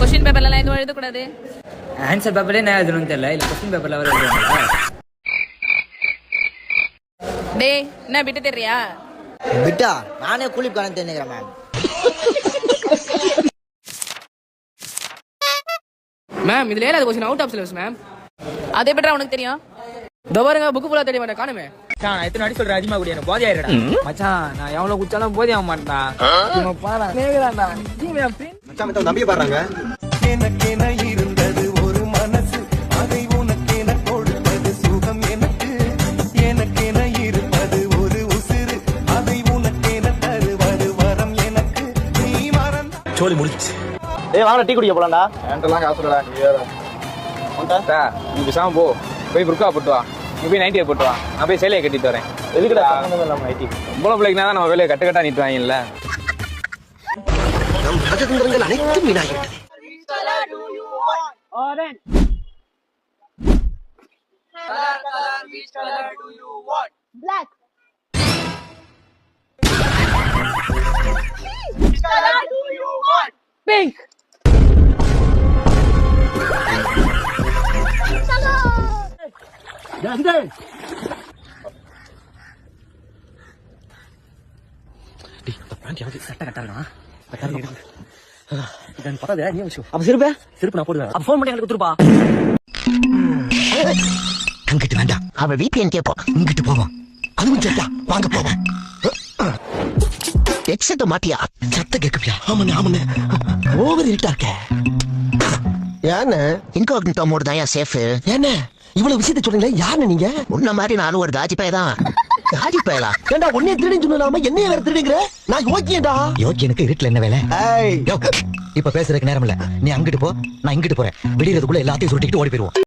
Question பேப்பர்லாம் எதுவும் எழுதக்கூடாது? ஆன்சர் பேப்பரே நான் எழுதணும்னு தெரியல. இல்லை கொஸ்டின் பேப்பரில் வர டேய் என்ன விட்டு தெரியா விட்டா? நானே கணக்கு தெரிஞ்சுக்கிறேன் மேம் மேம் இதுல ஏழாவது question out of syllabus ma'am அதே பற்றி உனக்கு தெரியும்? இந்த பாருங்க புக்கு ஃபுல்லா தேடி மாட்டேன் காணுமே. நான் எத்தனை வாட்டி சொல்றேன் அதிகமாக குடி எனக்கு போதை ஆயிடுடா மச்சான் நான் எவ்வளோ குடிச்சாலும் போதை ஆக மாட்டேன் இவன் பாரு மச்சான் தம்பி பாடுறாங்க எனக்கென இருந்தது ஒரு மனசு அதை உனக்கென கொடுத்தது சுகம் எனக்கு. எனக்கென இருப்பது ஒரு உசிறு அதை உனக்கென தருவது வரம் எனக்கு. நீ மறந்த சோலி முடிச்சு ஏய் வாங்க டீ குடிக்க போலாம்டா. என்கிட்டலாம் காசு இல்லடா. நீ வேற நீ பேசாம போ. போய் புர்கா போட்டு வா. நீ போய் நைட்டியை போட்டு வா. நான் போய் சேலையை கட்டிட்டு வரேன். எதுக்குடா இல்லாம ஐடி பொம்பளை பிள்ளைக்குனா தான் நம்ம வேலையை கட்டு கட்டா நீட்டு வாங்கல நம் ராஜதந்திரங்கள் அனைத்தும் வீணாகிவிட்டது சட்டை கட்டாருண்ணா இதான் பரவாயில்ல நீ விஷயம் அப்ப சிறுப்பே சிறப்பு நான் போடுவேன். அப்போ ஃபோன் பண்ணி எனக்கு கொடுத்துருப்பா. அங்கிட்டு வேண்டாம். அவ விபிஎன் கேட்போம் இங்கிட்டு போவோம். அதுவும் சரியா வாங்க போவோம். ஹெட்செட் மாட்டியா? சத்த கேட்கப்பியா ஆமாண்ணே ஆமாண்ணே. ஓவர் இருட்டா இருக்க. ஏன்னு இன்கோக்னிட்டோ மோடு தான் சேஃப் என்ன இவ்வளவு விஷயத்த சொல்றீங்களே யாருன்னு நீங்க? உன்ன மாதிரி நானும் ஒரு காஜி பைய தான். காஜி பயலா ஏண்டா உன்னைய திருடி சொல்லாம என்னைய வேற திருடுங்கிற? நான் யோக்கியடா யோக்கியனுக்கு வீட்டுல என்ன வேலை? இப்ப பேசுறதுக்கு நேரம் இல்ல. நீ அங்கிட்டு போ நான் இங்கிட்டு போறேன். விடியறதுக்குள்ள எல்லாத்தையும் சுருட்டிக்கிட்டு ஓடி போயிருவோம்.